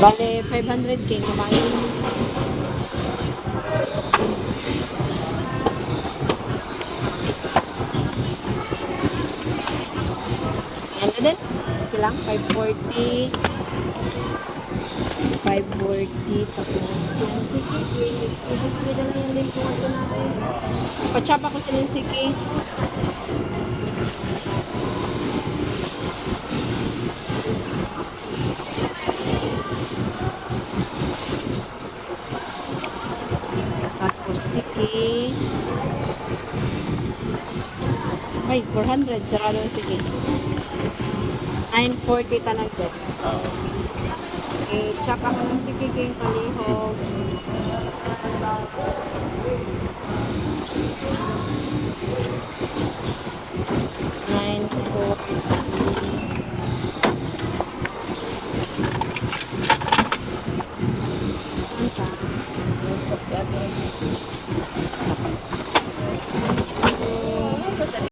Bale, 500k kumain. Na din. Okay lang, 540. 540. Tapos, yan, sige. I-display na yung link kung ito natin. Pachapa ko si Linsiki. Tapos, Siki. Ay, 400. Sarado Siki. 940 tanan din. Eh, check ako ng Siki kayong palihog. Thank you.